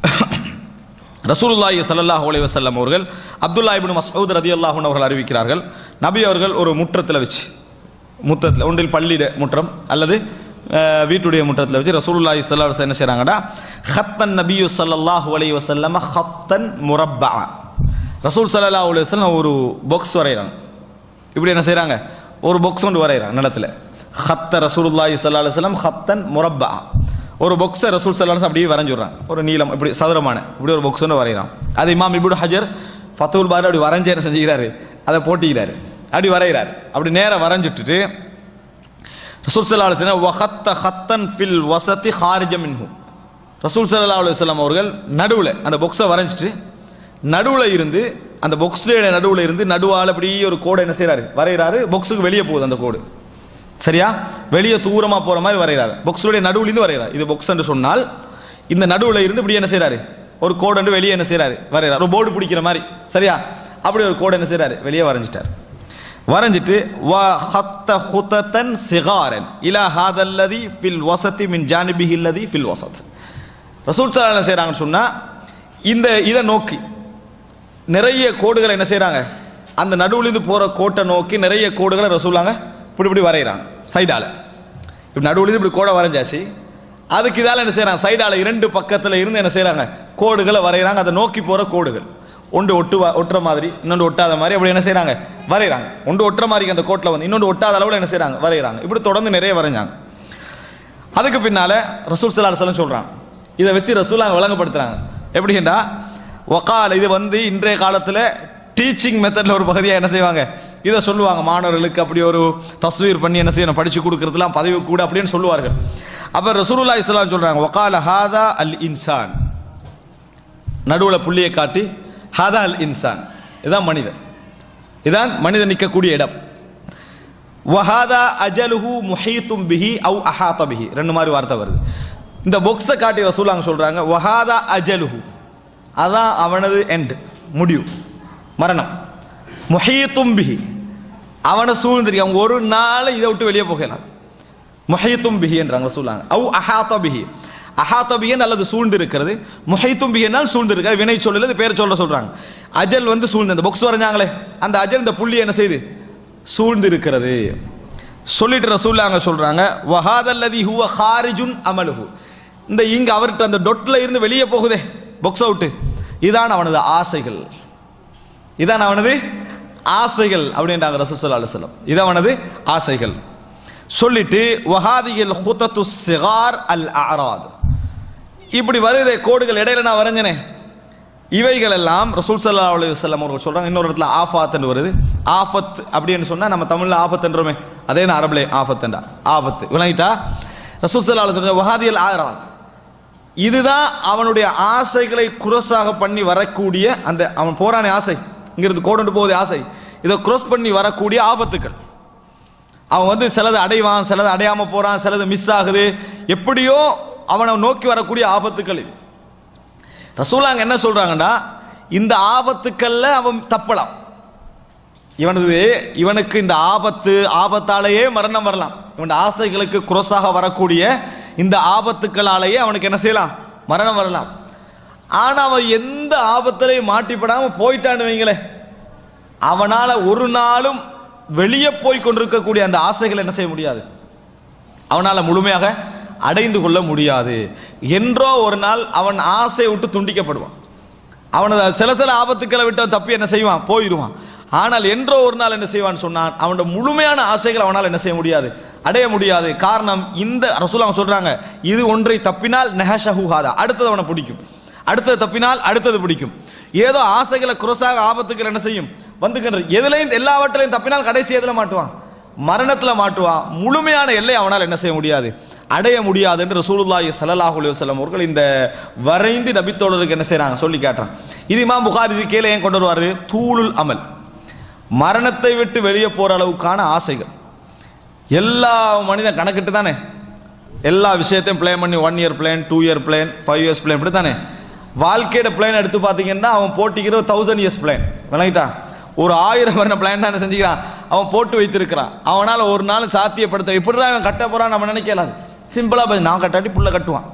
ரசூலுல்லாஹி சல்லாஹ் அலைஹி வசல்லம் அவர்கள் அப்துல்லா இபின் மசூத் ரதி அல்லாஹூன் அவர்கள் அறிவிக்கிறார்கள் நபி அவர்கள் ஒரு முற்றத்தில் வச்சு முற்றத்தில் ஒன்றில் பள்ளியிட முற்றம் அல்லது வீட்டுடைய முற்றத்தில் வச்சு ரசூலுல்லாஹி ஸல்லல்லாஹு என்ன செய்கிறாங்கன்னா ஹத்தன் நபியு ஸல்லல்லாஹு அலைஹி வசல்லம் ஹத்தன் முரப்பா. ரசூல் சல்லா அலைஹி வசல்லம் ஒரு பாக்ஸ் வரைகிறாங்க இப்படி என்ன செய்கிறாங்க ஒரு பாக்ஸ் ஒன்று வரைகிறாங்க நிலத்தில். ஹத்த ரசூலுல்லாஹி சல்லா அலுவலம் ஹத்தன் முரப்பா. ஒரு பொக்ஸை ரசூல் சல்லாஸ் அப்படியே வரைஞ்சுடுறான் ஒரு நீளம் இப்படி சதுரமான இப்படி ஒரு பொக்ஸ்னு வரைகிறான். அது இமாம் இப்படி ஹஜர் ஃபத்துல் பாரு அப்படி வரைஞ்சு என்ன செஞ்சுக்கிறாரு? அதை போட்டிக்கிறாரு. அப்படி வரைகிறார். அப்படி நேராக வரைஞ்சுட்டுட்டு ரசூல் சல்லா அலுவலம் வஹத்த ஹத்தன் ஃபில் வசதி ஹாரிஜமின்ஹு ரசூல் சல்லா அலுவலாம் அவர்கள் நடுவில் அந்த பொக்ஸை வரைஞ்சிட்டு நடுவில் இருந்து அந்த பொக்ஸுடைய நடுவில் இருந்து நடுவால் அப்படியே ஒரு கோடை என்ன செய்கிறாரு வரைகிறாரு. பொக்ஸுக்கு வெளியே போகுது அந்த கோடு. சரியா? வெளியே தூரமாக போகிற மாதிரி வரைகிறார். பொக்ஸுடைய நடுவுலேருந்து வரைகிறார். இது பொக்ஸ் என்று சொன்னால் இந்த நடுவில் இருந்து இப்படி என்ன செய்கிறாரு ஒரு கோடு வெளியே என்ன செய்கிறாரு வரைகிறார். ஒரு போர்டு பிடிக்கிற மாதிரி. சரியா? அப்படி ஒரு கோடு என்ன செய்கிறாரு வெளியே வரைஞ்சிட்டார். வரைஞ்சிட்டு வ ஹத்த ஹுதத்தன் சிகாரன். இலா ஹாதல்லதி ஃபில் வசதி மின் ஜானிபிஹி இல்லதி ஃபில் வசத். ரசூல் சல்லா என்ன செய்கிறாங்கன்னு சொன்னால் இந்த இதை நோக்கி. நிறைய கோடுகளை என்ன செய்கிறாங்க அந்த நடுவுலேருந்து போகிற கோட்டை நோக்கி நிறைய கோடுகளை ரசூலாங்க இப்படி இப்படி வரைகிறான் சைடால. இப்படி நடுவில் இப்படி கோடை வரைஞ்சாச்சு. அதுக்கு இதால என்ன செய்கிறான் சைடால இரண்டு பக்கத்தில் இருந்து என்ன செய்கிறாங்க கோடுகளை வரைகிறாங்க. அதை நோக்கி போகிற கோடுகள். ஒன்று ஒட்டு ஒட்டுற மாதிரி இன்னொன்று ஒட்டாத மாதிரி அப்படி என்ன செய்கிறாங்க வரைகிறாங்க. ஒன்று ஒட்டுற மாதிரி அந்த கோட்டில் வந்து இன்னொன்று ஒட்டாத அளவில் என்ன செய்கிறாங்க வரைகிறாங்க. இப்படி தொடர்ந்து நிறைய வரைஞ்சாங்க. அதுக்கு பின்னால் ரசூல் சல்லா அலுவலம் சொல்கிறான் இதை வச்சு ரசூலாங்க விளங்கப்படுத்துறாங்க. எப்படின்னா ஒக்கால் இது வந்து இன்றைய காலத்தில் டீச்சிங் மெத்தடில் ஒரு பகுதியாக என்ன செய்வாங்க? இதை சொல்லுவாங்க மாணவர்களுக்கு அப்படி ஒரு தஸ்வீர் பண்ணி என்ன செய்யணும் படித்து கொடுக்கறதுலாம் பதவி கூட அப்படின்னு சொல்லுவார்கள். அப்போ ரசூலுல்லா இஸ்லாம் சொல்கிறாங்க ஒகால ஹாதா அல் இன்சான். நடுவில் புள்ளியை காட்டி ஹாதா அல் இன்சான். இதுதான் மனிதன். இதான் மனிதன் நிற்கக்கூடிய இடம். வஹாதா அஜலுஹு முஹீத்தும் பிஹி அவு அஹாத்த பிஹி. ரெண்டு மாதிரி வார்த்தை வருது. இந்த பொக்ஸை காட்டி ரசூலாங்க சொல்கிறாங்க வஹாதா அஜலுஹு. அதான் அவனது எண்டு முடிவு. மரணம். முஹீத்தும்பிஹி அவனை சூழ்ந்திருக்கு அவங்க ஒரு நாள் இதை விட்டு வெளியே போகலாம் முஹைத்தும் சொல்லுவாங்க என்றாங்க சொல்லாங்க அவு அஹாத்தபிஹி அல்லது சூழ்ந்து இருக்கிறது முஹைத்தும் சூழ்ந்து வினை சொல்லல இது பேர் சொல்ல சொல்றாங்க. அஜல் வந்து சூழ்ந்து அந்த பொக்ஸ் வரைஞ்சாங்களே அந்த அஜல் இந்த புள்ளி என்ன செய்யுது சூழ்ந்து இருக்கிறது சொல்லிட்டு ரசூல்லாங்க சொல்றாங்க வஹாதல்லதி ஹுவ ஹாரிஜுன் அமலுஹு. இந்த இங்க அவர்கிட்ட அந்த டொட்ல இருந்து வெளியே போகுதே பொக்ஸ் அவுட்டு இதான் அவனது ஆசைகள். இதான் அவனது ஆசைகள் அப்படின்றாங்க ரசூசல்லா அலுவலம் இது அவனது ஆசைகள். சொல்லிட்டு வஹாதியில் ஹுதத்து சிகார் அல் ஆராத் இப்படி வருதே கோடுகள் இடையில நான் வரைஞ்சனே. இவைகள் எல்லாம் ரசூல் சல்லா அலைஹி வல்லம் அவர்கள் சொல்கிறாங்க இன்னொரு இடத்துல ஆஃபாத்னு வருது. ஆஃபத் அப்படின்னு சொன்னால் நம்ம தமிழில் ஆஃபத்துன்றோமே அதே தான் அரபுலே ஆஃபத்துண்டா ஆபத்து விளங்கிட்டா? ரசூல் சல்லா அலைஹி வஸல்லம் வஹாதியல் ஆராத் இதுதான் அவனுடைய ஆசைகளை குரசாக பண்ணி வரக்கூடிய அந்த அவன் போறானே ஆசை. இங்கிருந்து கோடுண்டு போவது ஆசை. இதை க்ரோஸ் பண்ணி வரக்கூடிய ஆபத்துக்கள். அவன் வந்து சிலது அடைவான் சிலது அடையாமல் போகிறான் சிலது மிஸ் ஆகுது. எப்படியோ அவனை நோக்கி வரக்கூடிய ஆபத்துக்கள் இது. ரசூலாங்க என்ன சொல்கிறாங்கன்னா இந்த ஆபத்துக்களில் அவன் தப்பலாம். இவனது இவனுக்கு இந்த ஆபத்து ஆபத்தாலேயே மரணம் வரலாம். இவன் ஆசைகளுக்கு குரோஸாக வரக்கூடிய இந்த ஆபத்துக்களாலேயே அவனுக்கு என்ன செய்யலாம்? மரணம் வரலாம். ஆனால் அவன் எந்த ஆபத்திலையும் மாட்டிப்படாம போயிட்டான்னு வைங்களேன் அவனால ஒரு நாளும் வெளியே போய் கொண்டிருக்கக்கூடிய அந்த ஆசைகளை என்ன செய்ய முடியாது? அவனால முழுமையாக அடைந்து கொள்ள முடியாது. என்றோ ஒரு நாள் அவன் ஆசையை விட்டு துண்டிக்கப்படுவான். அவனது சில சில ஆபத்துக்களை விட்டு தப்பி என்ன செய்வான்? போயிடுவான் ஆனால் என்றோ ஒரு நாள் என்ன செய்வான்னு சொன்னான் அவனோட முழுமையான ஆசைகள் அவனால் என்ன செய்ய முடியாது? அடைய முடியாது. காரணம் இந்த ரசூலாம் சொல்றாங்க இது ஒன்றை தப்பினால் நெஹஷஹுஹாதா அடுத்தது அவனை பிடிக்கும். அடுத்தது தப்பினால் அடுத்தது பிடிக்கும். ஏதோ ஆசைகளை குரசாக ஆபத்துக்கள் என்ன செய்யும்? வந்துக்கின்ற எதுலையும் எல்லாவற்றிலையும் தப்பினால் கடைசி எதில் மாட்டுவான்? மரணத்தில் மாட்டுவான். முழுமையான எல்லை அவனால் என்ன செய்ய முடியாது? அடைய முடியாது என்று ரசூலுல்லாஹி ஸல்லல்லாஹு அலைஹி அவர்கள் இந்த வரைந்து நபித்தோழருக்கு என்ன செய்கிறாங்க சொல்லி காட்டுறான் இது இமாம் புகார் இது கீழே ஏன் கொண்டு வருவார்? தூளுல் அமல். மரணத்தை விட்டு வெளியே போகிற அளவுக்கான ஆசைகள். எல்லா மனிதன் கணக்கிட்டு தானே எல்லா விஷயத்தையும் பிளான் பண்ணி one year plan two year plan five years plan இப்படி தானே வாழ்க்கையோட பிளான் எடுத்து பார்த்தீங்கன்னா அவன் போட்டிக்கிற தௌசண்ட் இயர்ஸ் பிளான் விளங்கிட்டான் ஒரு ஆயிரம் வருட பிளான் தான் செஞ்சுக்கிறான். அவன் போட்டு வைத்திருக்கிறான். அவனால் ஒரு நாள் சாத்தியப்படுத்த இப்படிதான் அவன் கட்ட போறான் நம்ம நினைக்கலாது சிம்பிளாக நான் கட்டாட்டி புள்ள கட்டுவான்.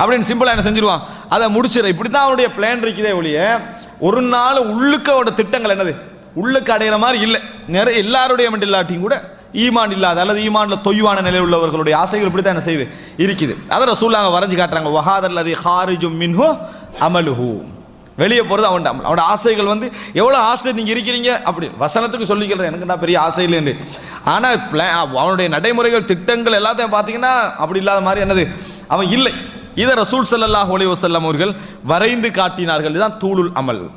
அப்படின்னு சிம்பிளாக என்ன செஞ்சிருவான்? அதை முடிச்சிட இப்படி தான் அவனுடைய பிளான் இருக்குதே ஒழிய ஒரு நாள் உள்ளுக்கு அவனோட திட்டங்கள் என்னது? உள்ளுக்கு அடையிற மாதிரி இல்லை. நிறைய எல்லாருடைய மட்டும் இல்லாட்டியும் கூட ஈமான் இல்லாத அல்லது ஈமான்ல தொய்வான நிலையில் உள்ளவர்களுடைய ஆசைகள் இப்படி தான் என்ன செய்யுது? இருக்குது. அதை ரசூலாங்க வரைஞ்சு காட்டுறாங்க. வஹாதல் அது ஹாரிஜும் மின்ஹோ அமலுஹு. வெளியே போகிறது அவன் அவனோட ஆசைகள் வந்து எவ்வளோ ஆசை நீங்கள் இருக்கிறீங்க? அப்படி வசனத்துக்கு சொல்லிக்கிறேன் எனக்கு நான் பெரிய ஆசை இல்லைன்னு ஆனால் பிளா- அவனுடைய நடைமுறைகள் திட்டங்கள் எல்லாத்தையும் பார்த்தீங்கன்னா அப்படி இல்லாத மாதிரி என்னது? அவன் இல்லை. இதை ரசூல் ஸல்லல்லாஹு அலைஹி வசல்லம் அவர்கள் வரைந்து காட்டினார்கள். இதுதான் தூளுல் அமல்.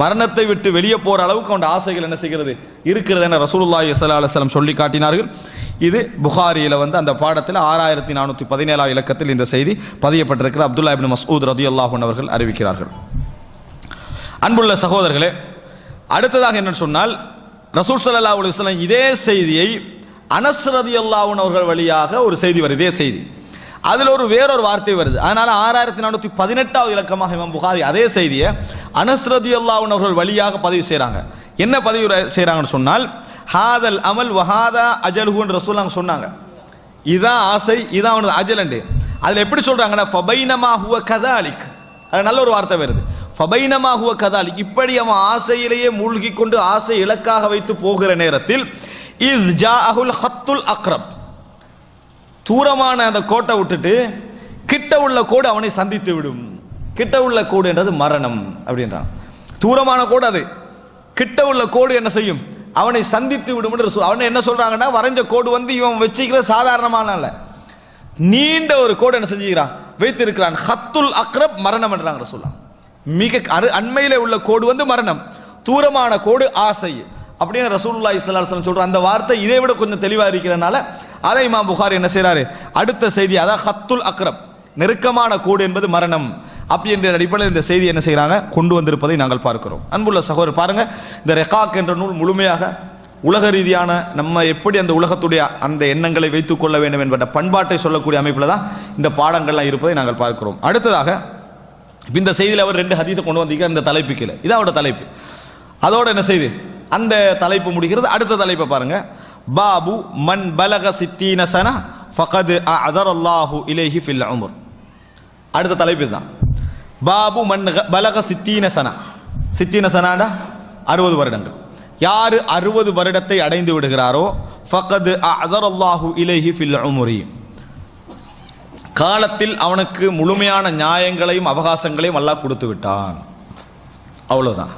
மரணத்தை விட்டு வெளியே போகிற அளவுக்கு அவன் ஆசைகள் என்ன செய்கிறது? இருக்கிறது என ரசூலுல்லா ஸல்லல்லாஹு அலுவலம் சொல்லி காட்டினார்கள். இது புகாரியில் வந்து அந்த பாடத்தில் ஆறாயிரத்தி நானூற்றி பதினேழாம் இலக்கத்தில் இந்த செய்தி பதியப்பட்டிருக்கிற அப்துல்லா இபின் மசூத் ரதி அல்லாஹன் அவர்கள் அறிவிக்கிறார்கள். அன்புள்ள சகோதரர்களே அடுத்ததாக என்னன்னு சொன்னால் ரசூல் சல்லா அலுவலம் இதே செய்தியை அனஸ் ரதி அல்லாஹன் அவர்கள் வழியாக ஒரு செய்தி வருது. இதே செய்தி. அதில் ஒரு வேறொரு வார்த்தை வருது. அதனால் ஆறாயிரத்தி நானூற்றி பதினெட்டாவது இலக்கமாக இமாம் புகாரி அதே செய்தியை அனஸ்ரதி அல்லாவுன் அவர்கள் வழியாக பதிவு செய்கிறாங்க என்ன பதிவு செய்கிறாங்கன்னு சொன்னால் ஹாதல் அமல் வஹாதா அஜல்ஹுன்னு ரசூலாங்க சொன்னாங்க. இதான் ஆசை இதான் அவனது அஜலண்டு அதில் எப்படி சொல்கிறாங்கன்னா ஃபபைனமா ஹுவ கதாலிக். அது நல்ல ஒரு வார்த்தை வருது. ஃபபைனமா ஹுவ கதாலிக். இப்படி அவன் ஆசையிலேயே மூழ்கி கொண்டு ஆசை இலக்காக வைத்து போகிற நேரத்தில் இஸ் ஜாஅஹுல் ஹத்துல் அக்ரப் தூரமான அந்த கோட்டை விட்டுட்டு கிட்ட உள்ள கோடு அவனை சந்தித்து விடும். கிட்ட உள்ள கோடு என்றது மரணம் அப்படின்றான். தூரமான கோடு அது. கிட்ட உள்ள கோடு என்ன செய்யும்? அவனை சந்தித்து விடும் என்று சொல்- அவனை என்ன சொல்றாங்கன்னா வரைஞ்ச கோடு வந்து இவன் வச்சுக்கிற சாதாரணமான இல்லை நீண்ட ஒரு கோடு என்ன செஞ்சுக்கிறான்? வைத்திருக்கிறான். ஹத்துல் அக்ரப் மரணம் என்றாங்க சொல்லலாம் மிக அரு- உள்ள கோடு வந்து மரணம். தூரமான கோடு ஆசை. அப்படின்னு ரசூல்லா இஸ்லாம் சொல்ற அந்த வார்த்தை இதை விட கொஞ்சம் தெளிவா இருக்கிறனால அதை இமாம் புகாரி என்ன செய்கிறாரு அடுத்த செய்தி அதான் ஹத்துல் அக்ரப் நெருக்கமான கூடு என்பது மரணம். அப்படி என்ற அடிப்படையில் இந்த செய்தி என்ன செய்கிறாங்க கொண்டு வந்திருப்பதை நாங்கள் பார்க்கிறோம். அன்புள்ள சகோதரர் பாருங்க இந்த ரெகாக் என்ற நூல் முழுமையாக உலக ரீதியான நம்ம எப்படி அந்த உலகத்துடைய அந்த எண்ணங்களை வைத்துக் கொள்ள வேண்டும் என்பட்ட பண்பாட்டை சொல்லக்கூடிய அமைப்பில் தான் இந்த பாடங்கள்லாம் இருப்பதை நாங்கள் பார்க்கிறோம். அடுத்ததாக இந்த செய்தியில் அவர் ரெண்டு ஹதீத்தை கொண்டு வந்திருக்கார் இந்த தலைப்பு கீழே இதான் அவரோட தலைப்பு. அதோட என்ன செய்து? அந்த தலைப்பு முடிக்கிறது. அடுத்த தலைப்பை பாருங்கள் பாபு மன் பலக சித்தீன சன ஃபகது அதர் அல்லாஹு இலேஹி ஃபில் உமர். அடுத்த தலைப்பு தான் பாபு மண் பலக சித்தீன சனா. சித்தீன சனாடா? அறுபது வருடங்கள். யார் அறுபது வருடத்தை அடைந்து விடுகிறாரோ ஃபகது அதர் அல்லாஹு இலேஹி ஃபில் உமரி. காலத்தில் அவனுக்கு முழுமையான நியாயங்களையும் அவகாசங்களையும் அல்லாஹ் கொடுத்து விட்டான். அவ்வளோதான்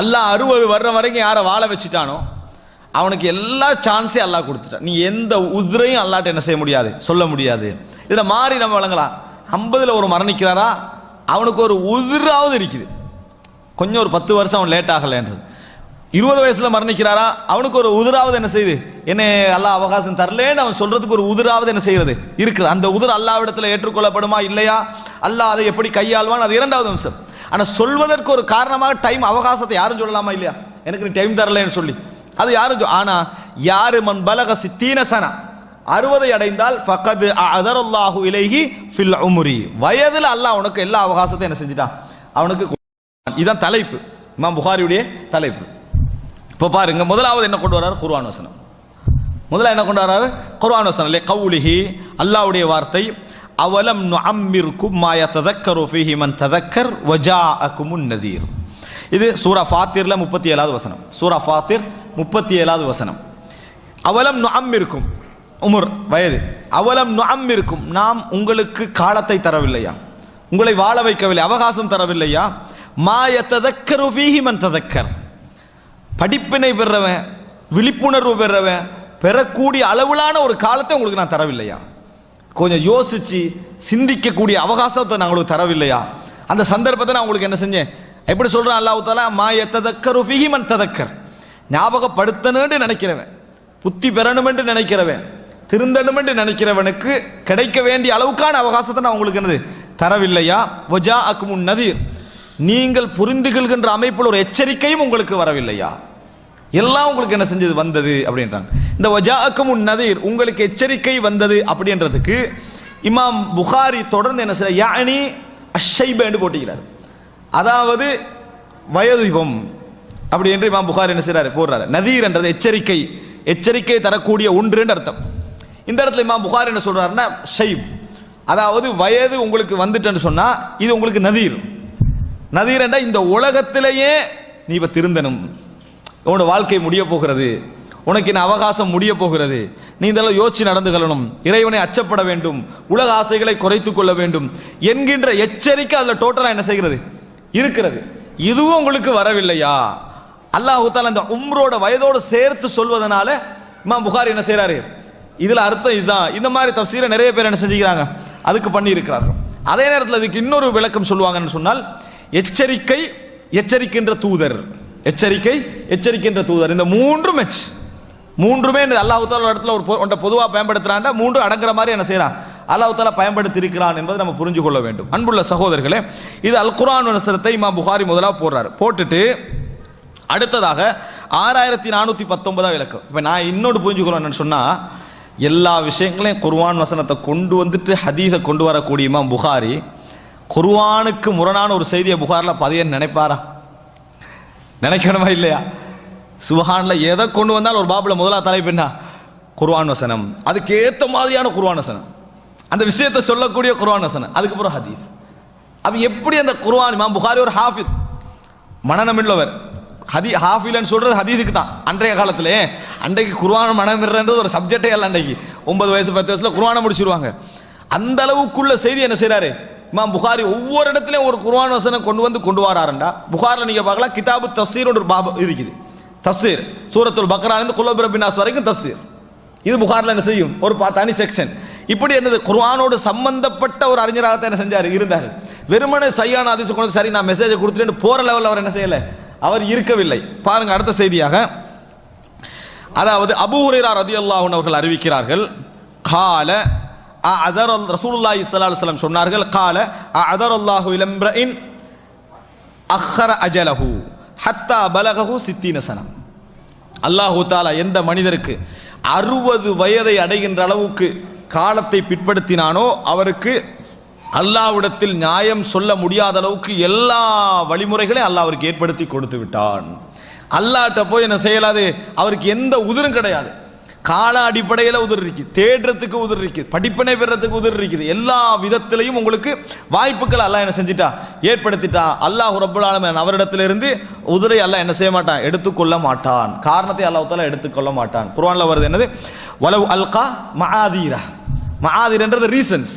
அல்லாஹ் அறுபது வருடம் வரைக்கும் யாரை வாழ வச்சுட்டானோ அவனுக்கு எல்லா சான்ஸையும் அல்லாஹ் கொடுத்துட்டான். நீ எந்த உதிரையும் அல்லாட்ட என்ன செய்ய முடியாது சொல்ல முடியாது. இதில் மாறி நம்ம வழங்கலாம் ஐம்பதில் ஒரு மரணிக்கிறாரா அவனுக்கு ஒரு உதிராவது இருக்குது. கொஞ்சம் ஒரு பத்து வருஷம் அவன் லேட் ஆகலைன்றது. இருபது வயசில் மரணிக்கிறாரா? அவனுக்கு ஒரு உதிராவது என்ன செய்யுது? என்ன அல்லாஹ் அவகாசம் தரலேன்னு அவன் சொல்கிறதுக்கு ஒரு உதிராவது என்ன செய்கிறது? இருக்குது. அந்த உதிர் அல்லாவிடத்தில் ஏற்றுக்கொள்ளப்படுமா இல்லையா? அல்லாஹ் அதை எப்படி கையாள்வான்? அது இரண்டாவது அம்சம். ஆனால் சொல்வதற்கு ஒரு காரணமாக டைம் அவகாசத்தை யாரும் சொல்லலாமா இல்லையா? எனக்கு நீ டைம் தரலன்னு சொல்லி. அது யாரும் சொ- ஆனா யாரு மன் பலக சித்தீனசனா அறுபதை அடைந்தால் ஃபகது அதரல்லாஹு இலகி ஃபில் உமுரி. வயதில் அல்லாஹ் உனக்கு எல்லா அவகாசத்தையும் என்ன செஞ்சிட்டான்? அவனுக்கு இதுதான் தலைப்பு. இமாம் புகாரியுடைய தலைப்பு. இப்போ பாருங்க முதலாவது என்ன கொண்டு வர்றாரு? குர்வான் வசனம். முதல்ல என்ன கொண்டு வர்றாரு? குர்வான் வசனம். இல்லை கவுலிஹி அல்லாஹ்வுடைய வார்த்தை அவலம் நுஅம்மிர்கும் மாய ததக்கர் ஃபீஹி மன் ததக்கர் வஜாஅகுமுன் நதீர். இது சூரா ஃபாத்திரில் முப்பத்தி ஏழாவது வசனம். சூரா ஃபாத்திர் முப்பத்தி ஏழாவது வசனம். அவலம் நுஅம்மிர்கும் உமர் வயது. அவலம் நுஅம்மிர்கும் நாம் உங்களுக்கு காலத்தை தரவில்லையா? உங்களை வாழ வைக்கவில்லை அவகாசம் தரவில்லையா? மாய யததக்கரு ஃபீஹி ததக்கர். படிப்பினை பெறவன் விழிப்புணர்வு பெறவன் பெறக்கூடிய அளவிலான ஒரு காலத்தை உங்களுக்கு நான் தரவில்லையா? கொஞ்சம் யோசித்து சிந்திக்கக்கூடிய அவகாசத்தை நான் உங்களுக்கு தரவில்லையா? அந்த சந்தர்ப்பத்தை நான் உங்களுக்கு என்ன செஞ்சேன்? எப்படி சொல்றான் அல்லாஹ் தாலா மா எத்ததக்கரு ஃபிஹிமன் ததக்கர். ஞாபகப்படுத்தணும்னு நினைக்கிறவன் புத்தி பெறணும் என்று நினைக்கிறவன் திருந்தணும் என்று நினைக்கிறவனுக்கு கிடைக்க வேண்டிய அளவுக்கான அவகாசத்தை நான் உங்களுக்கு என்னது தரவில்லையா? ஒஜா அக்குமுன் நதீர். நீங்கள் புரிந்து கொள்கின்ற அமைப்பில் ஒரு எச்சரிக்கையும் உங்களுக்கு வரவில்லையா? எல்லாம் உங்களுக்கு என்ன செஞ்சது? வந்தது அப்படின்றாங்க. இந்த வஜாக்கும் நதீர் உங்களுக்கு எச்சரிக்கை வந்தது அப்படின்றதுக்கு இமாம் புகாரி தொடர்ந்து என்ன செய்ய யானி அஷைபேண்டு போட்டிக்கிறார் அதாவது வயோதிபம் அப்படி என்று இமாம் புகார் என்ன செய்கிறார் போடுறாரு. நதீர் என்றது எச்சரிக்கை. எச்சரிக்கை தரக்கூடிய ஒன்றுன்னு அர்த்தம். இந்த இடத்துல இமாம் புகார் என்ன சொல்கிறாருன்னா ஷைப். அதாவது வயது உங்களுக்கு வந்துட்டேன்னு சொன்னால் இது உங்களுக்கு நதீர். நதீர் என்றால் இந்த உலகத்திலேயே நீ இப்ப திருந்தணும். உன்னோட வாழ்க்கை முடிய போகிறது. உனக்கு என்ன அவகாசம் முடிய போகிறது. நீ இதெல்லாம் யோசிச்சு நடந்து கொள்ளணும். இறைவனை அச்சப்பட வேண்டும். உலக ஆசைகளை குறைத்து கொள்ள வேண்டும். என்கின்ற எச்சரிக்கை அதில் டோட்டலாக என்ன செய்கிறது? இருக்கிறது. இதுவும் உங்களுக்கு வரவில்லையா? அல்லாஹ் அந்த இந்த உம்ரோட வயதோடு சேர்த்து சொல்வதனால இமாம் புகார் என்ன செய்கிறாரு இதில் அர்த்தம் இதுதான். இந்த மாதிரி தப்சீரை நிறைய பேர் என்ன செஞ்சுக்கிறாங்க? அதுக்கு பண்ணியிருக்கிறார்கள். அதே நேரத்தில் இதுக்கு இன்னொரு விளக்கம் சொல்லுவாங்கன்னு சொன்னால் எச்சரிக்கை எச்சரிக்கின்ற தூதர். எச்சரிக்கை எச்சரிக்கின்ற தூதர். இந்த மூன்று மெச் மூன்றுமே இந்த அல்லாஹ் இடத்துல ஒரு ஒன்றை பொதுவாக பயன்படுத்துகிறாண்டா மூன்று அடங்குற மாதிரி என்ன செய்கிறான் அல்லாஹால பயன்படுத்தி இருக்கிறான் என்பதை நம்ம புரிஞ்சு கொள்ள வேண்டும். அன்புள்ள சகோதரர்களே இது அல் குரான் வசனத்தை இமா புகாரி முதலாக போடுறாரு. போட்டுட்டு அடுத்ததாக ஆறாயிரத்தி நானூற்றி பத்தொன்பதாக விளக்கம். இப்போ நான் இன்னொன்று புரிஞ்சுக்கிறோம் சொன்னால் எல்லா விஷயங்களையும் குர்வான் வசனத்தை கொண்டு வந்துட்டு ஹதீஸை கொண்டு வரக்கூடிய இமாம் புகாரி குர்வானுக்கு முரணான ஒரு செய்தியை புகாரில் பதியன்னு நினைப்பாரா? நினைக்கணுமா இல்லையா? சுஹானில் எதை கொண்டு வந்தாலும் ஒரு பாபுல முதலா தலைப்பு என்ன வசனம். அதுக்கு ஏற்ற மாதிரியான குர்வான் வசனம். அந்த விஷயத்தை சொல்லக்கூடிய குர்வான் வசனம் அதுக்கப்புறம் ஹதீஸ். அப்ப எப்படி அந்த குர்வான் இமாம் புகாரி ஒரு ஹாஃபித் மனநமில்லவர் ஹதி ஹாஃபிலன்னு சொல்றது ஹதீதுக்கு தான். அன்றைய காலத்தில் அன்றைக்கு குர்ஆன் மனமில்றது ஒரு சப்ஜெக்டே இல்லை அன்றைக்கு. ஒன்பது வயசு பத்து வயசுல குர்ஆனை முடிச்சிருவாங்க. அந்த அளவுக்குள்ள செய்தி என்ன செய்கிறாரு இமாம் புகாரி ஒவ்வொரு இடத்துலையும் ஒரு குர்வான் வசனம் கொண்டு வந்து கொண்டு வராருண்டா. புகாரில் நீங்க பார்க்கலாம் கிதாபு தஃசீர் ஒரு பாபு இருக்குது. தஃசீர். சூரத்துல் பக்ரா இருந்து வரைக்கும் தஃசீர். இது புகாரில் என்ன செய்யும் ஒரு தனி செக்ஷன் இப்படி என்னது குர்ஆனோடு சம்பந்தப்பட்ட ஒரு அறிஞராகத்தான் என்ன செஞ்சார் இருந்தார் வெறுமனை சையான அதிசு கொண்டு சரி நான் மெசேஜை கொடுத்துட்டு போற லெவலில் அவர் என்ன செய்யலை அவர் இருக்கவில்லை பாருங்க அடுத்த செய்தியாக அதாவது அபூ ஹுரைரா ரதி அல்லாஹன் அவர்கள் அறிவிக்கிறார்கள் கால அதர் ரசூலுல்லாஹி சல்லா அலைஹி சொன்னார்கள் கால அதர் அல்லாஹு இலம்ரஇன் அஹர அஜலஹு ஹத்தா பலகஹு சித்தீன சனம் அல்லாஹு தாலா எந்த மனிதருக்கு அறுபது வயதை அடைகின்ற அளவுக்கு காலத்தை பிற்படுத்தினானோ அவருக்கு அல்லாஹ்விடத்தில் நியாயம் சொல்ல முடியாத அளவுக்கு எல்லா வழிமுறைகளையும் அல்லாஹ் அவருக்கு ஏற்படுத்தி கொடுத்து விட்டான். அல்லாட்ட போய் என்ன செய்யலாது? அவருக்கு எந்த உதிரும் கிடையாது. கால அடிப்படையில் உதிர் இருக்குது தேடுறதுக்கு உதிர் இருக்குது படிப்பினை பெறத்துக்கு உதிர் இருக்குது எல்லா விதத்திலையும் உங்களுக்கு வாய்ப்புகள் அல்லாஹ் என்ன செஞ்சிட்டா? ஏற்படுத்திட்டா. அல்லாஹ் ரப்புல் ஆலமீன் அவரிடத்திலிருந்து உதிரை அல்லாஹ் என்ன செய்ய மாட்டான்? எடுத்துக்கொள்ள மாட்டான். காரணத்தை அல்லாஹால எடுத்துக்கொள்ள மாட்டான். குர்வானில் வருது என்னது? வலவு அல்கா மகாதீரா மகாதீரன்றது ரீசன்ஸ்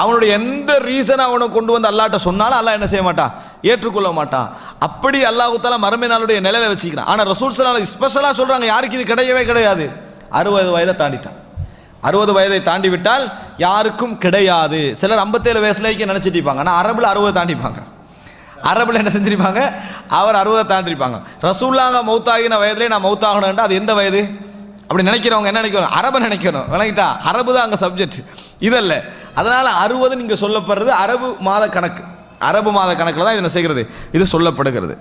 அவனுடைய எந்த ரீசன் அவனை கொண்டு வந்து அல்லாட்ட சொன்னாலும் அல்லாஹ் என்ன செய்ய மாட்டான்? ஏற்றுக்கொள்ள மாட்டான். அப்படி அல்லாஹு தாலா மறுமை நாளுடைய நிலையில வச்சுக்கிறான். ஆனால் ரசூல் ஸ்பெஷலாக சொல்கிறாங்க சொல்றாங்க. யாருக்கு இது கிடையவே கிடையாது. அறுபது வயதை தாண்டிட்டான். அறுபது வயதை தாண்டி விட்டால் யாருக்கும் கிடையாது. சிலர் ஐம்பத்தேழு வயசுலேயே நினைச்சிட்டு இருப்பாங்க. ஆனால் அரபுல அறுபது தாண்டிப்பாங்க அரபுல என்ன செஞ்சிருப்பாங்க? அவர் அறுபதை தாண்டிருப்பாங்க ரசூல்லாங்க மௌத்தாகின வயதுலேயே நான் மௌத்தாகணும்டா. அது எந்த வயது? அப்படி நினைக்கிறவங்க என்ன நினைக்கணும்? அரபை நினைக்கணும். விளங்கிட்டா? அரபு தான் அங்கே சப்ஜெக்ட் இதல்ல. அதனால் அறுபது நீங்கள் சொல்லப்படுறது அரபு மாத கணக்கு. அரபு மாத கணக்கில் தான் இதை செய்கிறது. இது சொல்லப்படுகிறது.